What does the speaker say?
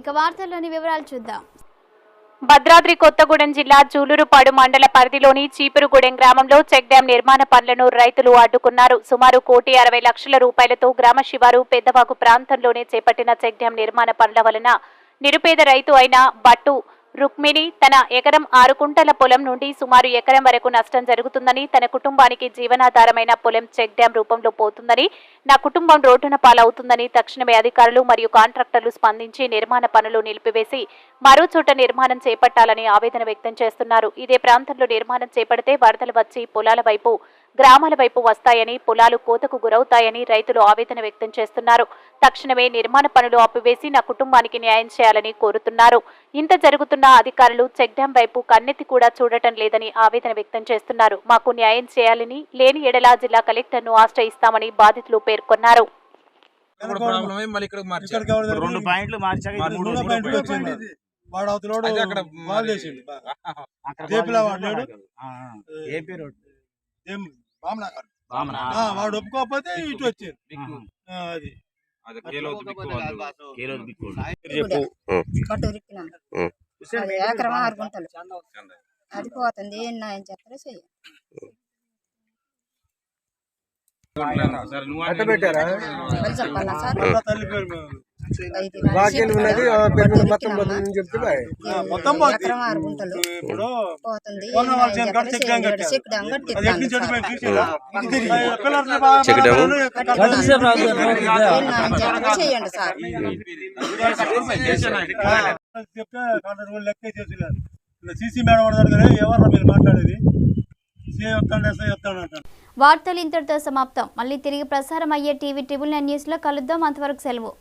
ఇక వార్తల్లోని వివరాలు చూద్దాం. భద్రాద్రి కొత్తగూడెం జిల్లా జూలూరుపాడు మండల పరిధిలోని చీపురుగూడెం గ్రామంలో చెక్ డ్యాం నిర్మాణ పనులను రైతులు అడ్డుకున్నారు. సుమారు కోటి అరవై లక్షల రూపాయలతో గ్రామ శివారు పెద్దవాగు ప్రాంతంలోనే చేపట్టిన చెక్ డ్యాం నిర్మాణ పనుల వలన నిరుపేద రైతు అయిన బట్టు రుక్మిణి తన ఎకరం ఆరు కుంటల పొలం నుండి సుమారు ఎకరం వరకు నష్టం జరుగుతుందని తన కుటుంబానికి జీవనాధారమైన పొలం చెక్ డ్యాం రూపంలో పోతుందని నా కుటుంబం రోడ్డున పాలవుతుందని తక్షణమే అధికారులు మరియు కాంట్రాక్టర్లు స్పందించి నిర్మాణ పనులు నిలిపివేసి మరో చోట నిర్మాణం చేపట్టాలని ఆవేదన వ్యక్తం చేస్తున్నారు. ఇదే ప్రాంతంలో నిర్మాణం చేపడితే వరదలు వచ్చి పొలాల వైపు గ్రామాల వైపు వస్తాయని పొలాలు కోతకు గురవుతాయని రైతులు ఆవేదన వ్యక్తం చేస్తున్నారు. తక్షణమే నిర్మాణ పనులు ఆపివేసి నా కుటుంబానికి న్యాయం చేయాలని కోరుతున్నారు. ఇంత జరుగుతున్న అధికారులు చెక్ డ్యాం వైపు కన్నెత్తి కూడా చూడటం లేదని ఆవేదన వ్యక్తం చేస్తున్నారు. మాకు న్యాయం చేయాలని లేని ఎడల జిల్లా కలెక్టర్ను ఆశ్రయిస్తామని బాధితులు పేర్కొన్నారు. రెండు పాయింట్లు వాడు అవతలోడు అక్కడ జేపీలో వాడు. AP road. వామన. ఆ, వాడు ఒప్పుకోకపోతే ఇటు. ఆ, అది. ఆరు గుంటలు. పోతుంది. చెప్తారో చెయ్యి పెట్టారా? ఉన్నది మొత్తం పోతుందని. ఎకరం ఆరు గుంటలు పోతుంది. Check dam? సార్. చెప్తే లెక్క సీసీ మేడం కదా ఎవరు మీరు మాట్లాడేది వార్తలు ఇంతటితో సమాప్తం. మళ్ళీ తిరిగి ప్రసారం అయ్యే టీవీ ట్రిబుల్ నైన్ న్యూస్లో కలుద్దాం. అంతవరకు సెలవు.